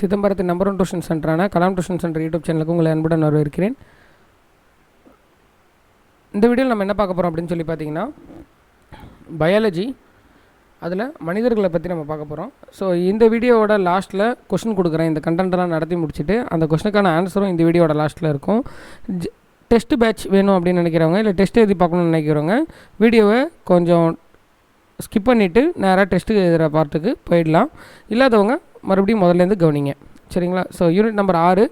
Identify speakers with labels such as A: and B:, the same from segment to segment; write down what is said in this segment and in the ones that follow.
A: சிதம்பரத்தின் number one tuition சென்டரான Kalam tuition centre YouTube சேனலுக்கு உங்களை அன்புடன் வரவேற்கிறேன். இந்த வீடியோவில் நம்ம என்ன பார்க்க போகிறோம் அப்படின்னு சொல்லி பார்த்தீங்கன்னா பயாலஜி அதில் மனிதர்களை பற்றி நம்ம பார்க்க போகிறோம் ஸோ இந்த வீடியோவோட லாஸ்ட்டில் கொஷின் கொடுக்குறேன். இந்த கண்டென்ட்லாம் நடத்தி முடிச்சுட்டு அந்த கொஷனுக்கான ஆன்சரும் இந்த வீடியோவோட லாஸ்ட்டில் இருக்கும். டெஸ்ட் பேட்ச் வேணும் அப்படின்னு நினைக்கிறவங்க இல்லை டெஸ்ட் எழுதி பார்க்கணும்னு நினைக்கிறவங்க வீடியோவை கொஞ்சம் ஸ்கிப் பண்ணிவிட்டு நேராக டெஸ்ட்டு எழுதுகிற பார்ட்டுக்கு போயிடலாம். இல்லாதவங்க மறுபடியும் முதல்லேருந்து கவனிங்க. சரிங்களா? ஸோ யூனிட் நம்பர் ஆறு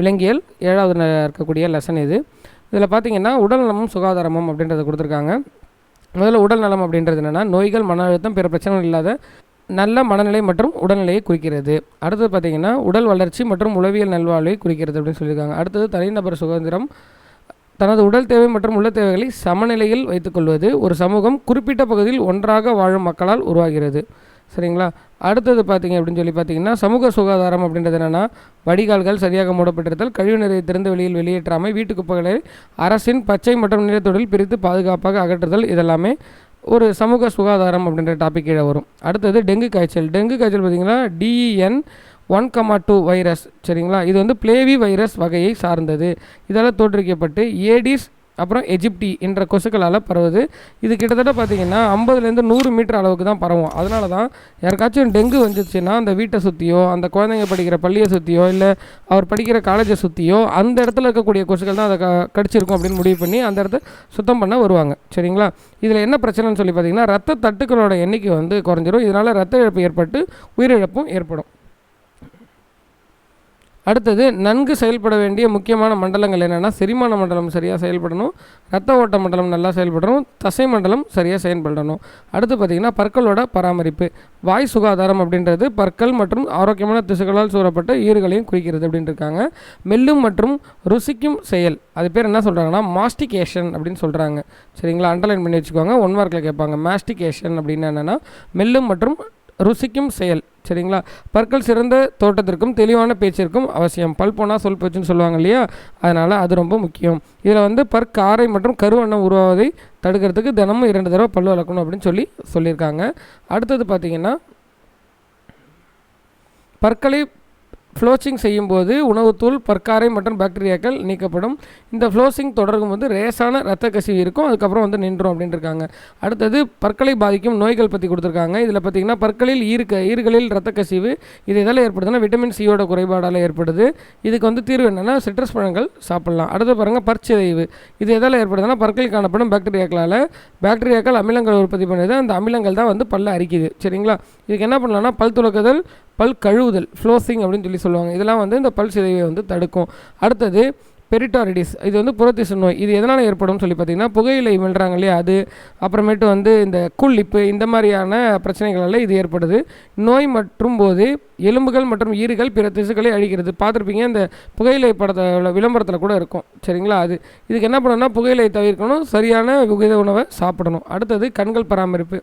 A: விலங்கியல். ஏழாவது இருக்கக்கூடிய லெசன் இது. இதில் பார்த்தீங்கன்னா உடல் நலமும் சுகாதாரமும் அப்படின்றத கொடுத்துருக்காங்க. முதல்ல உடல் நலம் அப்படின்றது என்னென்னா நோய்கள் மன அழுத்தம் பிற பிரச்சனைகள் இல்லாத நல்ல மனநிலை மற்றும் உடல்நிலையை குறிக்கிறது. அடுத்தது பார்த்திங்கன்னா உடல் வளர்ச்சி மற்றும் உளவியல் நல்வாழ்வை குறிக்கிறது அப்படின்னு சொல்லியிருக்காங்க. அடுத்தது தனிநபர் சுதந்திரம். தனது உடல் தேவை மற்றும் உள்ள தேவைகளை சமநிலையில் வைத்துக்கொள்வது ஒரு சமூகம் குறிப்பிட்ட பகுதியில் ஒன்றாக வாழும் மக்களால் உருவாகிறது. சரிங்களா? அடுத்தது பார்த்தீங்க அப்படின்னு சொல்லி பார்த்தீங்கன்னா சமூக சுகாதாரம் அப்படின்றது என்னென்னா வடிகால்கள் சரியாக மூடப்பட்டிருத்தல் கழிவுநீரை திறந்து வெளியில் வெளியேற்றாமை வீட்டு குப்பைகளை அரசின் பச்சை மற்றும் நிலத்தொழில் பிரித்து பாதுகாப்பாக அகற்றுதல் இதெல்லாமே ஒரு சமூக சுகாதாரம் அப்படின்ற டாபிக் கீழே வரும். அடுத்தது டெங்கு காய்ச்சல். டெங்கு காய்ச்சல் பார்த்தீங்கன்னா D E N one comma two virus சரிங்களா? இது வந்து பிளேவி வைரஸ் வகையை சார்ந்தது. இதெல்லாம் தோற்றுவிக்கப்பட்டு ஏடிஸ் அப்புறம் எஜிப்டி என்ற கொசுக்களால் பரவுது. இது கிட்டத்தட்ட பார்த்தீங்கன்னா ஐம்பதுலேருந்து நூறு மீட்டர் அளவுக்கு தான் பரவும். அதனால தான் யாருக்காச்சும் டெங்கு வந்துச்சுன்னா அந்த வீட்டை சுற்றியோ அந்த குழந்தைங்க படிக்கிற பள்ளியை சுற்றியோ இல்லை அவர் படிக்கிற காலேஜை சுற்றியோ அந்த இடத்துல இருக்கக்கூடிய கொசுக்கள் தான் அதை க கடிச்சிருக்கும் அப்படின்னு முடிவு பண்ணி அந்த இடத்த சுத்தம் பண்ண வருவாங்க. சரிங்களா? இதில் என்ன பிரச்சனைன்னு சொல்லி பார்த்தீங்கன்னா ரத்த தட்டுக்களோட எண்ணிக்கை வந்து குறைஞ்சிரும். இதனால் ரத்த இழப்பு ஏற்பட்டு உயிரிழப்பும் ஏற்படும். அடுத்தது நன்கு செயல்பட வேண்டிய முக்கியமான மண்டலங்கள் என்னென்னா செரிமான மண்டலம் சரியாக செயல்படணும் ரத்த ஓட்ட மண்டலம் நல்லா செயல்படணும் தசை மண்டலம் சரியாக செயல்படணும். அடுத்து பார்த்திங்கன்னா பற்களோட பராமரிப்பு. வாய் சுகாதாரம் அப்படின்றது பற்கள் மற்றும் ஆரோக்கியமான திசுக்களால் சூறப்பட்ட ஈறுகளையும் குறிக்கிறது அப்படின்னு இருக்காங்க மெல்லும் மற்றும் ருசிக்கும் செயல். அது பேர் என்ன சொல்கிறாங்கன்னா மாஸ்டிகேஷன் அப்படின்னு சொல்கிறாங்க சரிங்களா? அண்டர்லைன் பண்ணி வச்சுக்கோங்க. ஒன் மார்க்கில் கேட்பாங்க. மாஸ்டிகேஷன் அப்படின்னு என்னென்னா மெல்லும் மற்றும் ருசிக்கும் செயல் சரிங்களா? பற்கள் சிறந்த தோட்டத்திற்கும் தெளிவான பேச்சிற்கும் அவசியம். பல் போனால் சொல் பேச்சுன்னு சொல்லுவாங்க இல்லையா? அதனால் அது ரொம்ப முக்கியம். இதில் வந்து பற்காரை மற்றும் கருவண்ணம் உருவாவதை தடுக்கிறதுக்கு தினமும் இரண்டு தடவை பல் வளர்க்கணும் அப்படின்னு சொல்லி சொல்லியிருக்காங்க. அடுத்தது பார்த்திங்கன்னா பற்களை ஃப்ளோச்சிங் செய்யும்போது உணவுத்தூள் பற்காரை மற்றும் பாக்டீரியாக்கள் நீக்கப்படும். இந்த ஃப்ளோசிங் தொடரும் போது ரேசான ரத்த கசிவு இருக்கும். அதுக்கப்புறம் வந்து நின்றும் அப்படின்னு இருக்காங்க அடுத்தது பற்களை பாதிக்கும் நோய்கள் பற்றி கொடுத்துருக்காங்க. இதில் பார்த்தீங்கன்னா பற்களில் ஈர்க்க ஈர்களில் ரத்த கசிவு இது எதால் ஏற்படுதுன்னா விட்டமின் சியோட குறைபாடால் ஏற்படுது. இதுக்கு வந்து தீர்வு என்னென்னா சிட்ரஸ் பழங்கள் சாப்பிட்லாம். அடுத்து பாருங்கள் பற்சிதைவு. இது எதால் ஏற்படுதுன்னா பற்களில் காணப்படும் பாக்டீரியாக்களால் பாக்டீரியாக்கள் அமிலங்கள் உற்பத்தி பண்ணுது. அந்த அமிலங்கள் தான் வந்து பல்ல அரிக்குது. சரிங்களா? இதுக்கு என்ன பண்ணலாம்னா பல் துளக்குதல் பல் கழுவுதல் ஃப்ளோசிங் அப்படின்னு சொல்லி சொல்லுவாங்க. இதெல்லாம் வந்து இந்த பல் சிதைவை வந்து தடுக்கும். அடுத்தது பெரிட்டாரிடிஸ். இது வந்து புறத்திசு நோய். இது எதனால் ஏற்படும்னு சொல்லி பார்த்தீங்கன்னா புகையிலை மெல்றாங்க இல்லையா அது. அப்புறமேட்டு வந்து இந்த குள்ளிப்பு இந்த மாதிரியான பிரச்சனைகளால் இது ஏற்படுது. நோய் மற்றும் போது எலும்புகள் மற்றும் ஈறுகள் பிற திசுக்களை அழிக்கிறது. பார்த்துருப்பீங்க இந்த புகையிலை படத்தை விளம்பரத்தில் கூட இருக்கும். சரிங்களா அது. இதுக்கு என்ன பண்ணணும்னா புகையிலை தவிர்க்கணும். சரியான விகித உணவை சாப்பிடணும். அடுத்தது கண்கள் பராமரிப்பு.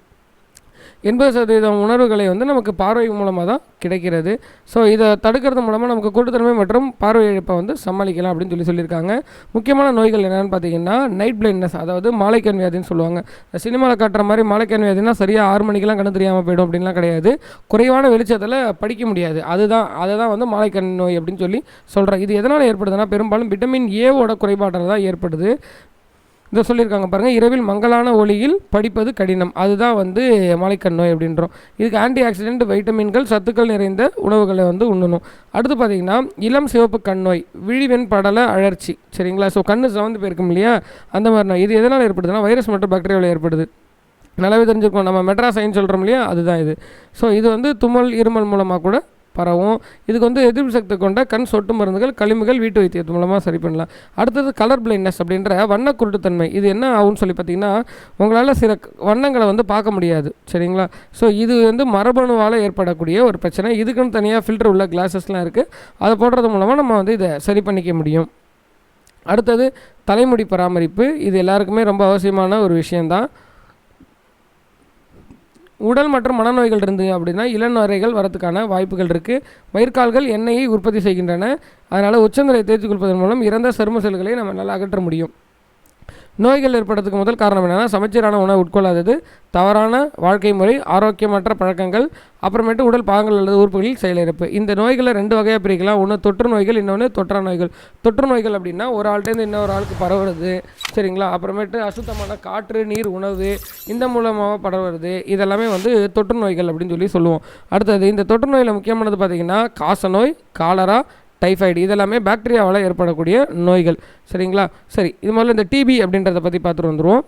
A: எண்பது சதவீதம் உணர்வுகளை வந்து நமக்கு பார்வை மூலமாக தான் கிடைக்கிறது. ஸோ இதை தடுக்கிறது மூலமாக நமக்கு கூட்டுத்தன்மை மற்றும் பார்வை இழப்பை வந்து சமாளிக்கலாம் அப்படின்னு சொல்லி சொல்லியிருக்காங்க. முக்கியமான நோய்கள் என்னென்னு பார்த்தீங்கன்னா நைட் பிளைண்ட்னஸ் அதாவது மாலைக்கண் வியாதின்னு சொல்லுவாங்க. சினிமாவில் காட்டுற மாதிரி மாலைக்கண் வியாதினா சரியாக ஆறு மணிக்கெலாம் கண்ணு தெரியாமல் போயிடும் அப்படின்லாம் கிடையாது. குறைவான வெளிச்சத்தில் படிக்க முடியாது. அதுதான் அதை தான் வந்து மாலைக்கண் நோய் அப்படின்னு சொல்லி சொல்கிறேன் இது எதனால் ஏற்படுதுன்னா பெரும்பாலும் விட்டமின் ஏவோட குறைபாட்டில் தான் ஏற்படுது. இதை சொல்லியிருக்காங்க பாருங்கள் இரவில் மங்கலான ஒளியில் படிப்பது கடினம். அதுதான் வந்து மலைக்கண் நோய் அப்படின்றோம். இதுக்கு ஆன்டி ஆக்சிடென்ட் வைட்டமின்கள் சத்துக்கள் நிறைந்த உணவுகளை வந்து உண்ணணும். அடுத்து பார்த்தீங்கன்னா இளம் சிவப்பு கண் நோய் விழிவெண் படல அழற்சி. சரிங்களா? ஸோ கண்ணு சிவந்து போயிருக்கும் இல்லையா? அந்த மாதிரி நோய். இது எதனால் ஏற்படுதுன்னா வைரஸ் மற்றும் பாக்டீரியாவில் ஏற்படுது. நல்லாவே தெரிஞ்சிருக்கோம் நம்ம மெட்ராஸ் சைன் சொல்கிறோம் இல்லையா? அதுதான் இது. ஸோ இது வந்து தும்மல் இருமல் மூலமாக கூட பரவும். இதுக்கு வந்து எதிர்ப்பு சக்தி கொண்ட கண் சொட்டு மருந்துகள் களிம்புகள் வீட்டு வைத்தியத்து மூலமாக சரி பண்ணலாம். அடுத்தது கலர் பிளைண்ட்னஸ் அப்படின்ற வண்ண குருட்டுத்தன்மை. இது என்ன ஆகும்னு சொல்லி பார்த்தீங்கன்னா உங்களால் சில வண்ணங்களை வந்து பார்க்க முடியாது. சரிங்களா? ஸோ இது வந்து மரபணுவால் ஏற்படக்கூடிய ஒரு பிரச்சனை. இதுக்குன்னு தனியாக ஃபில்டர் உள்ள கிளாஸஸ்லாம் இருக்குது அதை போடுறது மூலமாக நம்ம வந்து இதை சரி பண்ணிக்க முடியும். அடுத்தது தலைமுடி பராமரிப்பு. இது எல்லாருக்குமே ரொம்ப அவசியமான ஒரு விஷயந்தான் உடல் மற்றும் மனநோய்கள் இருந்து அப்படின்னா இளநரைகள் வரதுக்கான வாய்ப்புகள் இருக்குது வயிற்கால்கள் எண்ணெயை உற்பத்தி செய்கின்றன. அதனால் உச்சந்தலை தேய்ச்சி கொள்வதன் மூலம் இறந்த சரும செல்களை நம்ம நல்லா அகற்ற முடியும். நோய்கள் ஏற்படுறதுக்கு முதல் காரணம் என்னென்னா சமச்சீரான உணவு உட்கொள்ளாதது தவறான வாழ்க்கை முறை ஆரோக்கியமற்ற பழக்கங்கள் அப்புறமேட்டு உடல் பாகங்கள் அல்லது உறுப்புகளில் செயலிழப்பு. இந்த நோய்களை ரெண்டு வகையாக பிரிக்கலாம். ஒன்று தொற்று நோய்கள் இன்னொன்று தொற்றா நோய்கள். தொற்று நோய்கள் அப்படின்னா ஒரு ஆள்கிட்டேருந்து இன்னொரு ஆளுக்கு பரவுறது சரிங்களா? அப்புறமேட்டு அசுத்தமான காற்று நீர் உணவு இந்த மூலமாக பரவுறது இதெல்லாமே வந்து தொற்று நோய்கள் அப்படின்னு சொல்லி சொல்லுவோம். அடுத்தது இந்த தொற்று நோயில் முக்கியமானது பார்த்திங்கன்னா காசநோய் காலரா டைஃபாய்டு இதெல்லாமே பாக்டீரியாவால் ஏற்படக்கூடிய நோய்கள். சரிங்களா? சரி இது முதல்ல இந்த டிபி அப்படின்றத பற்றி பார்த்துட்டு வந்துடுவோம்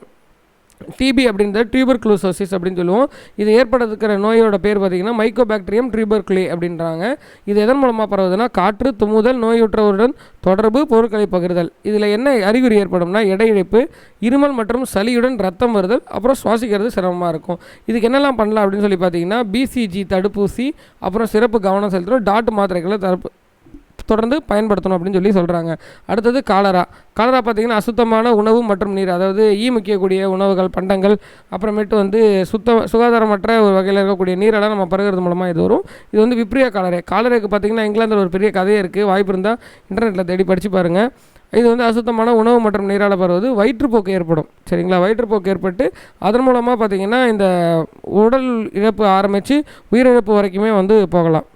A: டிபி அப்படின்றது டியூபர்குலோசோசிஸ் அப்படின்னு சொல்லுவோம். இது ஏற்படுத்துக்கிற நோயோட பேர் பார்த்திங்கன்னா மைக்கோபாக்டீரியம் டியூபர்குலே அப்படின்றாங்க. இது எதன் மூலமாக பரவுதுன்னா காற்று தும்முதல் நோயுற்றவருடன் தொடர்பு பொருட்களை பகிர்தல். இதில் என்ன அறிகுறி ஏற்படும்னா எடை இழப்பு இருமல் மற்றும் சளியுடன் ரத்தம் வருதல் அப்புறம் சுவாசிக்கிறது சிரமமாக இருக்கும். இதுக்கு என்னெல்லாம் பண்ணலாம் அப்படின்னு சொல்லி பார்த்தீங்கன்னா பிசிஜி தடுப்பூசி அப்புறம் சிறப்பு கவனம் செலுத்தணும் டாட் மாத்திரைகளை தடுப்பு தொடர்ந்து பயன்படுத்தணும் அப்படின்னு சொல்லி சொல்கிறாங்க அடுத்தது காலரா. காலரா பார்த்திங்கன்னா அசுத்தமான உணவு மற்றும் நீர் அதாவது ஈ முக்கியக்கூடிய உணவுகள் பண்டங்கள் அப்புறமேட்டு வந்து சுத்த சுகாதாரமற்ற ஒரு வகையில் இருக்கக்கூடிய நீரெல்லாம் நம்ம பருகிறது மூலமாக இது வரும். இது வந்து விப்ரிய காலரே. காலரேக்கு பார்த்திங்கன்னா இங்கிலாந்தில் ஒரு பெரிய கதையே இருக்குது வாய்ப்பு இருந்தால் இன்டர்நெட்டில் தேடி படித்து பாருங்கள் இது வந்து அசுத்தமான உணவு மற்றும் நீரால் பருவது வயிற்றுப்போக்கு ஏற்படும். சரிங்களா? வயிற்றுப்போக்கு ஏற்பட்டு அதன் மூலமாக பார்த்திங்கன்னா இந்த உடல் இழப்பு ஆரம்பித்து உயிரிழப்பு வரைக்குமே வந்து போகலாம்.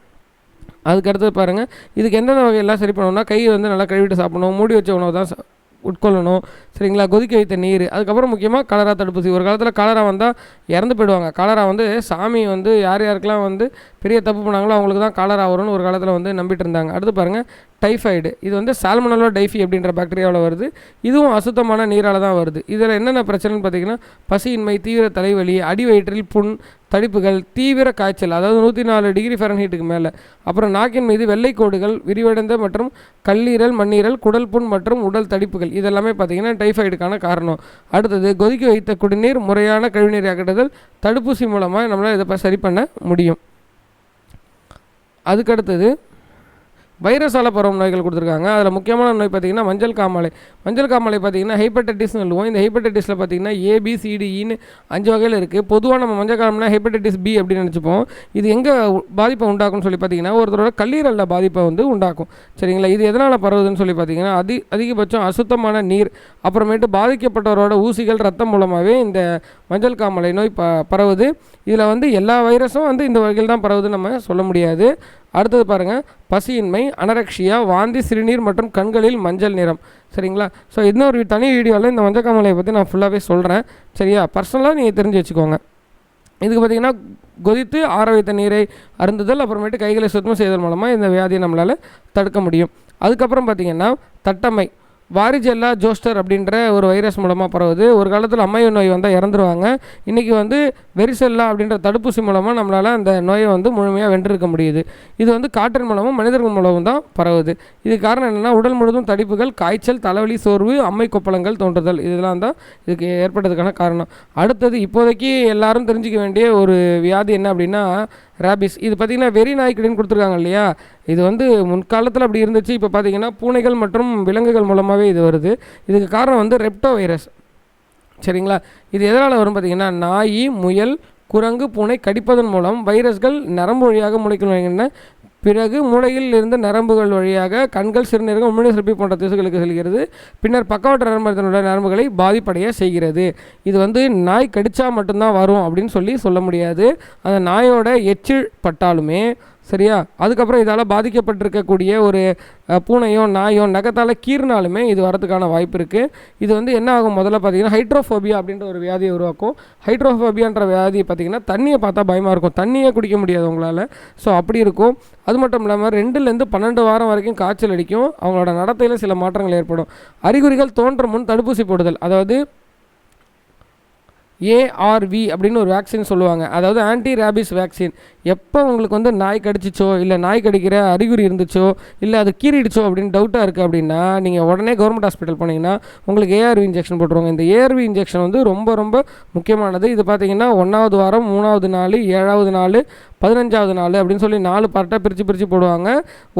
A: அதுக்கடுத்து பாருங்கள் இதுக்கு எந்தெந்த வகையெல்லாம் சரி பண்ணணும்னா கையை வந்து நல்லா கழுவிட்டு சாப்பிடணும் மூடி வச்ச உணவு தான் உட்கொள்ளணும் சரிங்களா? கொதிக்க வைத்த நீர். அதுக்கப்புறம் முக்கியமாக கலரா தடுப்பூசி. ஒரு காலத்தில் கலரா வந்தால் இறந்து போயிடுவாங்க. கலரா வந்து சாமி வந்து யார் யாருக்கெல்லாம் வந்து பெரிய தப்பு பண்ணாங்களோ அவங்களுக்கு தான் காலரா வரும்னு ஒரு காலத்தில் வந்து நம்பிட்டு இருந்தாங்க. அடுத்து பாருங்கள் டைஃபாய்டு இது வந்து சால்மனலோ டைஃபி அப்படின்ற பாக்டீரியாவில் வருது. இதுவும் அசுத்தமான நீரால் தான் வருது. இதில் என்னென்ன பிரச்சனைன்னு பார்த்தீங்கன்னா பசியின்மை தீவிர தலைவலி அடி வயிற்றில் புண் தடிப்புகள் தீவிர காய்ச்சல் அதாவது நூற்றி நாலு டிகிரி ஃபெரன்ஹீட்டுக்கு மேலே. அப்புறம் நாக்கின் மீது வெள்ளை கோடுகள் விரிவடைந்த மற்றும் கல்லீரல் மண்ணீரல் குடல் புண் மற்றும் உடல் தடிப்புகள் இதெல்லாமே பார்த்தீங்கன்னா டைஃபாய்டுக்கான காரணம். அடுத்தது கொதிக்க வைத்த குடிநீர் முறையான கழிவுநீர் அகற்றுதல் தடுப்பூசி மூலமாக நம்மளால் இதை சரி பண்ண முடியும். அதுக்கடுத்தது வைரஸால் பரவும் நோய்கள் கொடுத்துருக்காங்க. அதில் முக்கியமான நோய் பார்த்தீங்கன்னா மஞ்சள் காமாலை. மஞ்சள் காமாலை பார்த்தீங்கன்னா ஹெப்படைட்டிஸ்னு சொல்லுவோம். இந்த ஹெப்படைட்டிஸில் பார்த்தீங்கன்னா ஏபிசிடிஇன்னு e அஞ்சு வகையில் இருக்குது பொதுவாக நம்ம மஞ்சள் காமனா ஹெப்படைட்டிஸ் பி அப்படின்னு நினச்சிப்போம். இது எங்கே பாதிப்பை உண்டாக்கும்னு சொல்லி பார்த்தீங்கன்னா ஒருத்தரோட கல்லீரலில் பாதிப்பை வந்து உண்டாக்கும். சரிங்களா? இது எதனால் பரவுதுன்னு சொல்லி பார்த்தீங்கன்னா அதி அதிகபட்சம் அசுத்தமான நீர் அப்புறமேட்டு பாதிக்கப்பட்டவரோட ஊசிகள் ரத்தம் மூலமாகவே இந்த மஞ்சள் காமாலை நோய் ப பரவுது. இதில் வந்து எல்லா வைரஸும் வந்து இந்த வகையில் தான் பரவுதுன்னு நம்ம சொல்ல முடியாது. அடுத்தது பாருங்கள் பசியின்மை அனரக்ஷியா வாந்தி சிறுநீர் மற்றும் கண்களில் மஞ்சள் நிறம். சரிங்களா? ஸோ இன்னொரு தனி வீடியோவில் இந்த மஞ்சள் பற்றி நான் ஃபுல்லாகவே சொல்கிறேன் சரியா? பர்சனலாக நீங்கள் தெரிஞ்சு வச்சுக்கோங்க. இதுக்கு பார்த்தீங்கன்னா கொதித்து ஆரோக்கிய நீரை அருந்துதல் அப்புறமேட்டு கைகளை சுத்தம் செய்தல் மூலமாக இந்த வியாதியை நம்மளால் தடுக்க முடியும். அதுக்கப்புறம் பார்த்தீங்கன்னா தட்டம்மை. வாரிஜெல்லா ஜோஸ்டர் அப்படின்ற ஒரு வைரஸ் மூலமாக பரவுது. ஒரு காலத்தில் அம்மைய நோய் வந்தால் இறந்துருவாங்க. இன்றைக்கி வந்து வெரிசெல்லா அப்படின்ற தடுப்பூசி மூலமாக நம்மளால் அந்த நோயை வந்து முழுமையாக வென்றிருக்க முடியுது. இது வந்து காற்றின் மூலமும் மனிதர்கள் மூலமும் தான் பரவுது. இது காரணம் என்னென்னா உடல் முழுவதும் தடிப்புகள் காய்ச்சல் தலைவலி சோர்வு அம்மை கொப்பளங்கள் தோன்றுதல். இதெல்லாம் தான் இதுக்கு ஏற்பட்டதுக்கான காரணம். அடுத்தது இப்போதைக்கு எல்லாரும் தெரிஞ்சுக்க வேண்டிய ஒரு வியாதி என்ன அப்படின்னா ரேபிஸ். இது பார்த்திங்கன்னா வெறி நாய்க்கடின்னு கொடுத்துருக்காங்க இல்லையா? இது வந்து முன்காலத்தில் அப்படி இருந்துச்சு. இப்போ பார்த்தீங்கன்னா பூனைகள் மற்றும் விலங்குகள் மூலமாகவே இது வருது. இதுக்கு காரணம் வந்து ரெப்டோ வைரஸ். சரிங்களா? இது எதனால் வரும் பார்த்தீங்கன்னா நாய் முயல் குரங்கு பூனை கடிப்பதன் மூலம் வைரஸ்கள் நரம்பு வழியாக முளைக்கின்றன பிறகு மூளையில் இருந்த நரம்புகள் வழியாக கண்கள் சிறுநீரகம் உமிழ் சிற்பி போன்ற திசுகளுக்கு செல்கிறது. பின்னர் பக்கவாட்டு நரம்பத்தினுடைய நரம்புகளை பாதிப்படைய செய்கிறது. இது வந்து நாய் கடித்தா மட்டும்தான் வரும் அப்படின்னு சொல்லி சொல்ல முடியாது. அந்த நாயோட எச்சில் பட்டாலுமே சரியா? அதுக்கப்புறம் இதால் பாதிக்கப்பட்டிருக்கக்கூடிய ஒரு பூனையோ நாயோ நகத்தால் கீறினாலுமே இது வரதுக்கான வாய்ப்பு இருக்குது இது வந்து என்ன ஆகும்? முதல்ல பார்த்தீங்கன்னா ஹைட்ரோஃபோபியா அப்படின்ற ஒரு வியாதியை உருவாக்கும். ஹைட்ரோஃபோபியான்ற வியாதி பார்த்தீங்கன்னா தண்ணியை பார்த்தா பயமாக இருக்கும். தண்ணியே குடிக்க முடியாது உங்களால். ஸோ அப்படி இருக்கும். அது மட்டும் இல்லாமல் ரெண்டுலேருந்து பன்னெண்டு வாரம் வரைக்கும் காய்ச்சல் அடிக்கும். அவங்களோட நடத்தையில் சில மாற்றங்கள் ஏற்படும். அறிகுறிகள் தோன்றும் முன் தடுப்பூசி போடுதல். அதாவது ஏஆர்வி அப்படின்னு ஒரு வேக்சின் சொல்லுவாங்க. அதாவது ஆன்டி ரேபிஸ் வேக்சின் எப்போ உங்களுக்கு வந்து நாய் கடிச்சிச்சோ இல்லை நாய் கடிக்கிற அறிகுறி இருந்துச்சோ இல்லை அது கீறிடுச்சோ அப்படின்னு டவுட்டாக இருக்குது அப்படின்னா நீங்கள் உடனே கவர்மெண்ட் ஹாஸ்பிட்டல் போனீங்கன்னா உங்களுக்கு ஏஆர்வி இன்ஜெக்ஷன் போட்டுருவாங்க. இந்த ஏஆர்வி இன்ஜெக்ஷன் வந்து ரொம்ப ரொம்ப முக்கியமானது. இது பார்த்தீங்கன்னா ஒன்றாவது வாரம் மூணாவது நாள் ஏழாவது நாள் பதினஞ்சாவது நாள் அப்படின்னு சொல்லி நாலு பார்ட்டாக பிரித்து பிரித்து போடுவாங்க.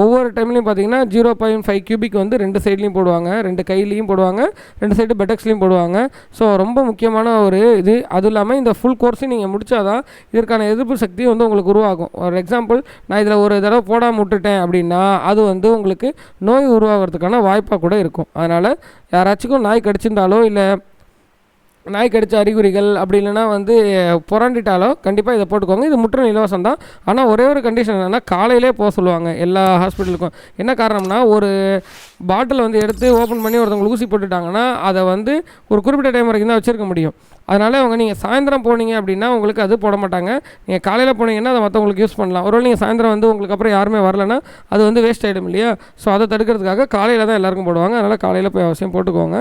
A: ஒவ்வொரு டைம்லையும் பார்த்தீங்கன்னா ஜீரோ பாயிண்ட் ஃபைவ் கியூபிக் வந்து ரெண்டு சைட்லேயும் போடுவாங்க. ரெண்டு கையிலையும் போடுவாங்க. ரெண்டு சைடு பெட்டக்ஸ்லையும் போடுவாங்க. ஸோ ரொம்ப முக்கியமான ஒரு இது. அதுவும் இல்லாமல் இந்த ஃபுல் கோர்ஸையும் நீங்கள் முடித்தாதான் இதற்கான எதிர்ப்பு சக்தி வந்து உங்களுக்கு உருவாகும். ஒரு எக்ஸாம்பிள் நான் இதில் ஒரு தடவை போடாமல் விட்டுட்டேன் அப்படின்னா அது வந்து உங்களுக்கு நோய் உருவாகிறதுக்கான வாய்ப்பாக கூட இருக்கும். அதனால் யாராச்சுக்கும் நாய் கடிச்சிருந்தாலோ இல்லை நாய் கடித்த அறிகுறிகள் அப்படி இல்லைன்னா வந்து புரண்டிட்டாலோ கண்டிப்பாக இதை போட்டுக்கோங்க. இது முற்றிலும் இலவசம் தான். ஆனால் ஒரே ஒரு கண்டிஷன் என்னென்னா காலையிலே போக சொல்லுவாங்க எல்லா ஹாஸ்பிட்டலுக்கும் என்ன காரணம்னா ஒரு பாட்டில் வந்து எடுத்து ஓப்பன் பண்ணி ஒருத்தவங்களுக்கு ஊசி போட்டுட்டாங்கன்னா அதை வந்து ஒரு குறிப்பிட்ட டைம் வரைக்கும் தான் வச்சுருக்க முடியும். அதனால் அவங்க நீங்கள் சாயந்தரம் போனீங்க அப்படின்னா உங்களுக்கு அது போட மாட்டாங்க. நீங்கள் காலையில் போனீங்கன்னா அதை மற்றவங்களுக்கு யூஸ் பண்ணலாம். ஒருவேளை நீங்கள் சாயந்தரம் வந்து உங்களுக்கு அப்புறம் யாருமே வரலன்னா அது வந்து வேஸ்ட் ஆகிடும் இல்லையா? ஸோ அதை தடுக்கிறதுக்காக காலையில் தான் எல்லாருக்கும் போடுவாங்க. அதனால் காலையில் போய் அவசியம் போட்டுக்கோங்க.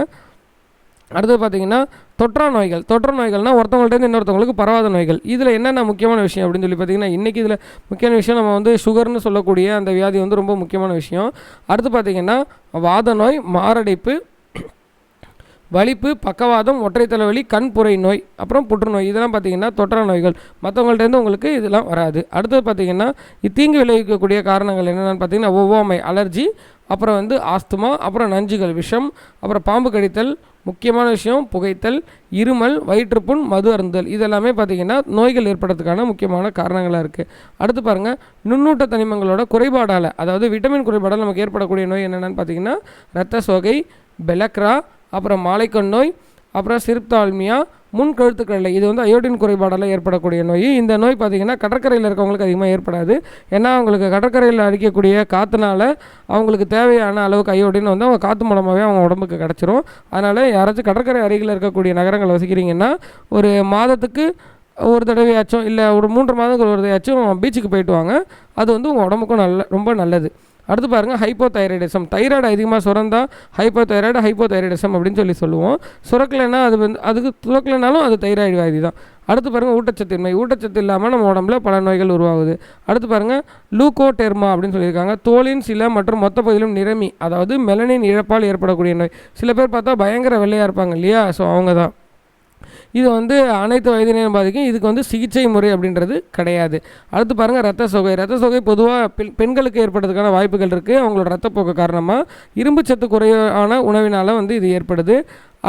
A: அடுத்தது பார்த்தீங்கன்னா தொற்றா நோய்கள். தொற்று நோய்கள்னால் ஒருத்தவங்கள்ட்ட இன்னொருத்தவங்களுக்கு பரவாத நோய்கள். இதில் என்னென்ன முக்கியமான விஷயம் அப்படின்னு சொல்லி பார்த்தீங்கன்னா இன்றைக்கி இதில் முக்கியமான விஷயம் நம்ம வந்து சுகர்னு சொல்லக்கூடிய அந்த வியாதி வந்து ரொம்ப முக்கியமான விஷயம். அடுத்து பார்த்தீங்கன்னா வாத நோய் மாரடைப்பு வலிப்பு பக்கவாதம் ஒற்றை தலைவலி கண் புரை நோய் அப்புறம் புற்றுநோய். இதெல்லாம் பார்த்தீங்கன்னா தொற்றா நோய்கள். மற்றவங்கள்ட்டேருந்து உங்களுக்கு இதெல்லாம் வராது. அடுத்தது பார்த்திங்கன்னா தீங்கு விளைவிக்கக்கூடிய காரணங்கள் என்னென்னு பார்த்தீங்கன்னா ஒவ்வாமை அலர்ஜி அப்புறம் வந்து ஆஸ்துமா அப்புறம் நஞ்சுகள் விஷம் அப்புறம் பாம்பு கடித்தல் முக்கியமான விஷயம் புகைத்தல் இருமல் வயிற்றுப்புண் மது அருந்தல். இதெல்லாமே பார்த்திங்கன்னா நோய்கள் ஏற்படுறதுக்கான முக்கியமான காரணங்களாக இருக்குது அடுத்து பாருங்கள் நுண்ணூட்ட தனிமங்களோட குறைபாடால் அதாவது விட்டமின் குறைபாடால் நமக்கு ஏற்படக்கூடிய நோய் என்னென்னு பார்த்தீங்கன்னா ரத்த சோகை பெலக்ரா அப்புறம் மாலைக்கண் நோய் அப்புறம் சிறுத்தாழ்மையாக முன் கழுத்துக்கடலை இது வந்து அயோடின் குறைபாடால் ஏற்படக்கூடிய நோய். இந்த நோய் பார்த்திங்கன்னா கடற்கரையில் இருக்கவங்களுக்கு அதிகமாக ஏற்படாது. ஏன்னா அவங்களுக்கு கடற்கரையில் அடிக்கக்கூடிய காற்றுனால அவங்களுக்கு தேவையான அளவுக்கு அயோடின் வந்து அவங்க காற்று மூலமாகவே அவங்க உடம்புக்கு கிடச்சிரும். அதனால் யாராச்சும் கடற்கரை அருகில் இருக்கக்கூடிய நகரங்கள் வசிக்கிறீங்கன்னா ஒரு மாதத்துக்கு ஒரு தடவையாச்சும் இல்லை ஒரு மூன்று மாதங்கள் ஒரு தடவையாச்சும் பீச்சுக்கு போயிட்டு வாங்க. அது வந்து உங்கள் உடம்புக்கும் நல்ல ரொம்ப நல்லது. அடுத்து பாருங்கள் ஹைப்போ தைராய்டிசம் தைராய்டு அதிகமாக சுரந்தா ஹைப்போ தைராய்டு ஹைப்போ தைராய்டிசம் அப்படின்னு சொல்லி சொல்லுவோம். சுரக்கலைன்னா அது வந்து அதுக்கு சுரக்கலைனாலும் அது தைராய்டு வியாதி தான் அடுத்து பாருங்கள் ஊட்டச்சத்தின்மை. ஊட்டச்சத்து இல்லாமல் நம்ம உடம்புல பல நோய்கள் உருவாகுது. அடுத்து பாருங்கள் லூகோடெர்மா அப்படின்னு சொல்லியிருக்காங்க. தோலின் சில மற்றும் மொத்த பகுதியிலும் நிறமி அதாவது மெலனின் இழப்பால் ஏற்படக்கூடிய நோய். சில பேர் பார்த்தா பயங்கர வெள்ளையாக இருப்பாங்க இல்லையா? ஸோ அவங்க தான் இது வந்து அனைத்து வயதினரும் பாதிக்கும். இதுக்கு வந்து சிகிச்சை முறை அப்படின்றது கிடையாது. அடுத்து பாருங்கள் ரத்த சோகை. ரத்த சோகை பொதுவாக பெண் பெண்களுக்கு ஏற்படுறதுக்கான வாய்ப்புகள் இருக்குது அவங்களோட ரத்தப்போக்கு காரணமாக இரும்பு சத்து குறைவான உணவினால் வந்து இது ஏற்படுது.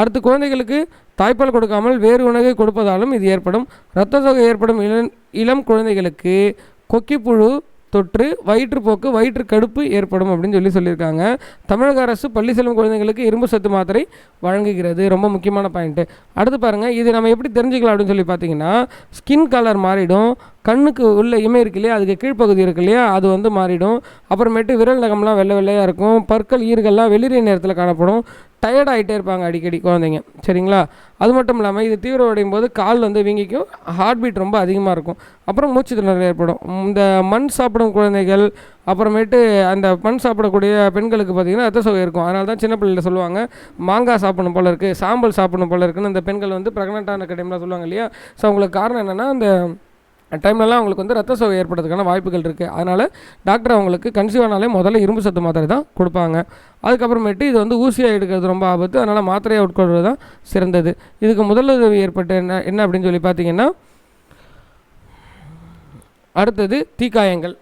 A: அடுத்து குழந்தைகளுக்கு தாய்ப்பால் கொடுக்காமல் வேறு உணவை கொடுப்பதாலும் இது ஏற்படும். ரத்த சோகை ஏற்படும் இளம் இளம் குழந்தைகளுக்கு கொக்கிப்புழு தொற்று வயிற்றுப்போக்கு வயிற்று கடுப்பு ஏற்படும் அப்படின்னு சொல்லி சொல்லியிருக்காங்க. தமிழக அரசு பள்ளி செல்லும் குழந்தைங்களுக்கு இரும்பு சத்து மாத்திரை வழங்குகிறது. ரொம்ப முக்கியமான பாயிண்ட்டு அடுத்து பாருங்கள் இது நம்ம எப்படி தெரிஞ்சுக்கலாம் அப்படின்னு சொல்லி பார்த்தீங்கன்னா ஸ்கின் கலர் மாறிடும். கண்ணுக்கு உள்ள இமை இருக்கு இல்லையா? அதுக்கு கீழ்ப்பகுதி இருக்கு இல்லையா? அது வந்து மாறிடும். அப்புறமேட்டு விரல் நகம்லாம் வெள்ளை வெள்ளையாக இருக்கும். பற்கள் ஈர்கள்லாம் வெளிரிய நேரத்தில் காணப்படும். டயர்ட் ஆகிட்டே இருப்பாங்க அடிக்கடி குழந்தைங்க. சரிங்களா? அது மட்டும் இல்லாமல் இது தீவிரமடையும் போது கால் வந்து வீங்கிக்கும். ஹார்ட் பீட் ரொம்ப அதிகமாக இருக்கும். அப்புறம் மூச்சு திணறல் ஏற்படும். இந்த மண் சாப்பிடும் குழந்தைகள் அப்புறமேட்டு அந்த மண் சாப்பிடக்கூடிய பெண்களுக்கு பார்த்திங்கன்னா ரத்த சோகை இருக்கும். அதனால தான் சின்ன பிள்ளைல சொல்லுவாங்க மாங்காய் சாப்பிடணும் போல இருக்குது சாம்பல் சாப்பிடணும் போல இருக்குன்னு. இந்த பெண்கள் வந்து ப்ரெக்னெண்ட்டான டைமில் சொல்லுவாங்க இல்லையா? ஸோ அவங்களுக்கு காரணம் என்னென்னா அந்த டைம்லலாம் அவங்களுக்கு வந்து ரத்த சோகை ஏற்படுறதுக்கான வாய்ப்புகள் இருக்குது அதனால் டாக்டர் அவங்களுக்கு கன்சீவ் ஆனாலே முதல்ல இரும்பு சத்து மாத்திரை தான் கொடுப்பாங்க. அதுக்கப்புறமேட்டு இது வந்து ஊசியாக எடுக்கிறது ரொம்ப ஆபத்து. அதனால் மாத்திரையை உட்கொள்வது தான் சிறந்தது. இதுக்கு முதலுதவி ஏற்பட்ட என்ன என்ன அப்படின்னு சொல்லி பார்த்தீங்கன்னா அடுத்தது தீக்காயங்கள்.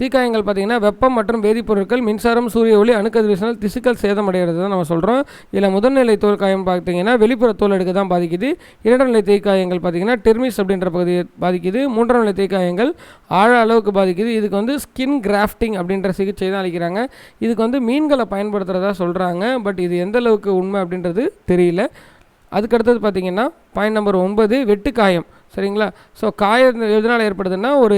A: தீக்காயங்கள் பார்த்திங்கன்னா வெப்பம் மற்றும் வேதிப்பொருட்கள் மின்சாரம் சூரிய ஒளி அணுக்கதிர்வீசினால் திசுக்கள் சேதமடைகிறது தான் நம்ம சொல்கிறோம் இதில் முதல்நிலை தோல் காயம் பார்த்தீங்கன்னா வெளிப்புற தோல் எடுக்க தான் பாதிக்குது. இரண்டாம் நிலை தீக்காயங்கள் பார்த்திங்கன்னா டெர்மிஸ் அப்படின்ற பகுதியை பாதிக்குது. மூன்றாம் நிலை தீக்காயங்கள் ஆழ அளவுக்கு பாதிக்குது. இதுக்கு வந்து ஸ்கின் கிராஃப்டிங் அப்படின்ற சிகிச்சை தான் அளிக்கிறாங்க. இதுக்கு வந்து மீன்களை பயன்படுத்துகிறதா சொல்கிறாங்க பட் இது எந்த அளவுக்கு உண்மை அப்படின்றது தெரியல. அதுக்கடுத்தது பார்த்திங்கன்னா பாயிண்ட் நம்பர் ஒன்பது வெட்டு காயம் சரிங்களா? ஸோ காயம் எதனால் ஏற்படுதுன்னா ஒரு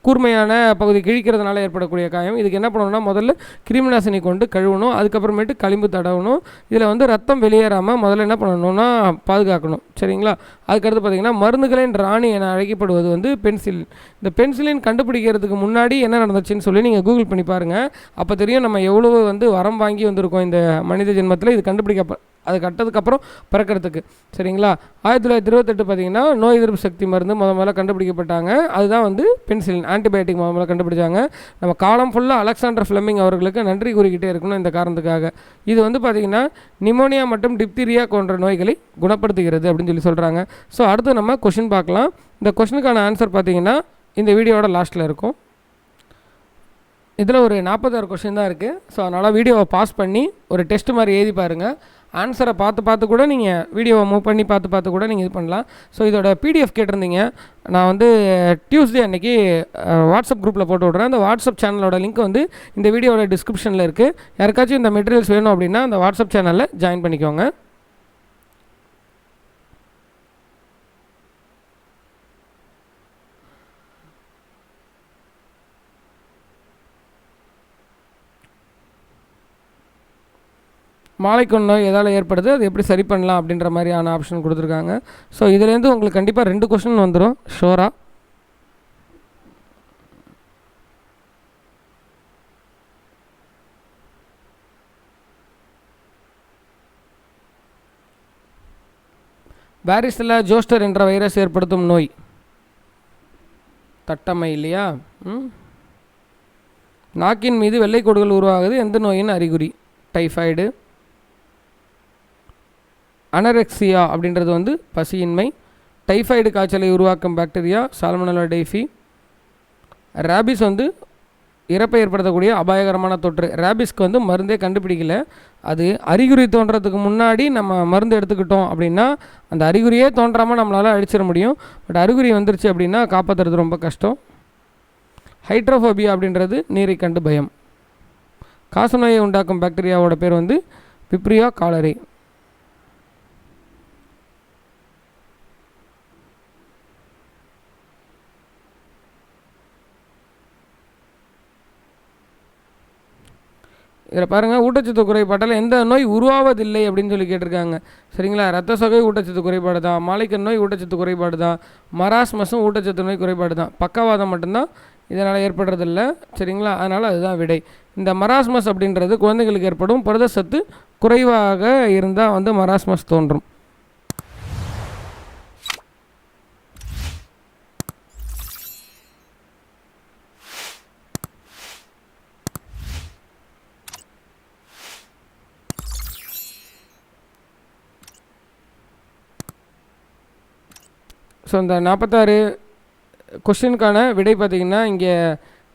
A: கூர்மையான பகுதி கிழிக்கிறதுனால ஏற்படக்கூடிய காயம். இதுக்கு என்ன பண்ணணும்னா முதல்ல கிருமிநாசினி கொண்டு கழுவணும். அதுக்கப்புறமேட்டு களிம்பு தடவணும். இதில் வந்து ரத்தம் வெளியேறாமல் முதல்ல என்ன பண்ணணும்னா பாதுகாக்கணும். சரிங்களா? அதுக்கடுத்து பார்த்திங்கன்னா மருந்துகளின் ராணி என அழைக்கப்படுவது வந்து பென்சிலின் இந்த பென்சிலின் கண்டுபிடிக்கிறதுக்கு முன்னாடி என்ன நடந்துச்சுன்னு சொல்லி நீங்கள் கூகுள் பண்ணி பாருங்கள் அப்போ தெரியும் நம்ம எவ்வளோ வந்து வரம் வாங்கி வந்திருக்கோம் இந்த மனித ஜென்மத்தில். இது கண்டுபிடிக்க அது கட்டதுக்கப்புறம் பிறக்கிறதுக்கு. சரிங்களா? ஆயிரத்தி தொள்ளாயிரத்தி இருபத்தெட்டு பார்த்தீங்கன்னா நோய் எதிர்ப்பு சக்தி மருந்து முத முதல்ல கண்டுபிடிக்கப்பட்டாங்க. அதுதான் வந்து பென்சிலின். ஆன்டிபயோட்டிக் மாமலை கண்டுபிடிச்சாங்க. நம்ம காலம் ஃபுல்லாக அலெக்சாண்டர் ஃப்ளெமிங் அவர்களுக்கு நன்றி கூறிக்கிட்டே இருக்கணும் இந்த காரணத்துக்காக. இது வந்து பார்த்திங்கன்னா நிமோனியா மற்றும் டிப்தீரியா போன்ற நோய்களை குணப்படுத்துகிறது அப்படின்னு சொல்லி சொல்கிறாங்க ஸோ அடுத்து நம்ம கொஷின் பார்க்கலாம். இந்த கொஷினுக்கான ஆன்சர் பார்த்திங்கன்னா இந்த வீடியோட லாஸ்ட்டில் இருக்கும். இதில் ஒரு நாற்பத்தாறு கொஷின் தான் இருக்குது ஸோ அதனால் வீடியோவை பாஸ் பண்ணி ஒரு டெஸ்ட் மாதிரி எழுதி பாருங்கள் ஆன்சரை பார்த்து பார்த்து கூட நீங்கள் வீடியோவை மூவ் பண்ணி பார்த்து பார்த்து கூட நீங்கள் இது பண்ணலாம். ஸோ இதோட பிடிஎஃப் கேட்டிருந்தீங்க. நான் வந்து டியூஸ்டே அன்றைக்கி வாட்ஸ்அப் குரூப்பில் போட்டு விட்றேன். அந்த வாட்ஸ்அப் சேனலோட லிங்க் வந்து இந்த வீடியோட டிஸ்கிரிப்ஷனில் இருக்குது யாருக்காச்சும் இந்த மெட்டீரியல்ஸ் வேணும் அப்படின்னா அந்த வாட்ஸ்அப் சேனலில் ஜாயின் பண்ணிக்கோங்க. மாலைக்கண் நோய் எதால் ஏற்படுது அது எப்படி சரி பண்ணலாம் அப்படின்ற மாதிரியான ஆப்ஷன் கொடுத்துருக்காங்க. ஸோ இதுலேருந்து உங்களுக்கு கண்டிப்பாக ரெண்டு கொஷின் வந்துடும் ஷோராக பாரிஸில் ஜோஸ்டர் என்ற வைரஸ் ஏற்படுத்தும் நோய். தட்டமை இல்லையா? ம். நாக்கின் மீது வெள்ளை கோடுகள் உருவாகுது. எந்த நோயின் அறிகுறி? டைஃபாய்டு. அனரெக்சியா அப்படின்றது வந்து பசியின்மை டைஃபாய்டு காய்ச்சலை உருவாக்கும் பாக்டீரியா சால்மனலா டைஃபி ரேபிஸ் வந்து இறப்பை ஏற்படுத்தக்கூடிய அபாயகரமான தொற்று. ரேபிஸ்க்கு வந்து மருந்தே கண்டுபிடிக்கல. அது அறிகுறி தோன்றதுக்கு முன்னாடி நம்ம மருந்து எடுத்துக்கிட்டோம் அப்படின்னா அந்த அறிகுறியே தோன்றாமல் நம்மளால் அழிச்சிட முடியும். பட் அறிகுறி வந்துருச்சு அப்படின்னா காப்பாற்றுறது ரொம்ப கஷ்டம். ஹைட்ரோஃபோபியா அப்படின்றது நீரை கண்டு பயம். காசநோயை உண்டாக்கும் பாக்டீரியாவோட பேர் வந்து பிப்ரியா காலரி. இதில் பாருங்கள் ஊட்டச்சத்து குறைபாட்டால் எந்த நோய் உருவாவதில்லை அப்படின்னு சொல்லி கேட்டிருக்காங்க. சரிங்களா? ரத்த சொகை ஊட்டச்சத்து குறைபாடு தான் மாலைக்கண் நோய் ஊட்டச்சத்து குறைபாடு தான் மராஸ்மஸும் ஊட்டச்சத்து நோய் குறைபாடு தான். பக்கவாதம் மட்டும்தான் இதனால் ஏற்படுறதில்ல. சரிங்களா? அதனால் அதுதான் விடை. இந்த மராஸ்மஸ் அப்படின்றது குழந்தைகளுக்கு ஏற்படும் புரத சத்து குறைவாக இருந்தால் வந்து மராஸ்மஸ் தோன்றும். ஸோ இந்த நாற்பத்தாறு கொஷினுக்கான விடை பார்த்தீங்கன்னா இங்கே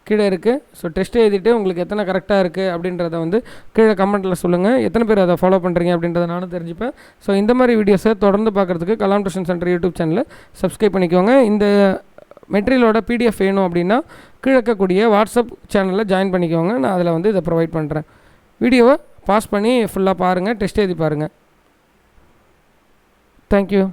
A: கீழே இருக்குது ஸோ டெஸ்ட் எழுதிட்டு உங்களுக்கு எத்தனை கரெக்டாக இருக்குது அப்படின்றத வந்து கீழே கமெண்ட்டில் சொல்லுங்கள் எத்தனை பேர் அதை ஃபாலோ பண்ணுறீங்க அப்படின்றத நானும் தெரிஞ்சுப்பேன். ஸோ இந்த மாதிரி வீடியோஸை தொடர்ந்து பார்க்குறதுக்கு கலாம் டியூஷன் சென்டர் யூடியூப் சேனலை சப்ஸ்கிரைப் பண்ணிக்கோங்க. இந்த மெட்டீரியலோட பிடிஎஃப் வேணும் அப்படின்னா கீழே இருக்கக்கூடிய வாட்ஸ்அப் சேனலில் ஜாயின் பண்ணிக்கோங்க. நான் அதில் வந்து இதை ப்ரொவைட் பண்ணுறேன் வீடியோவை பாஸ் பண்ணி ஃபுல்லாக பாருங்கள் டெஸ்ட் எழுதி பாருங்கள் தேங்க்யூ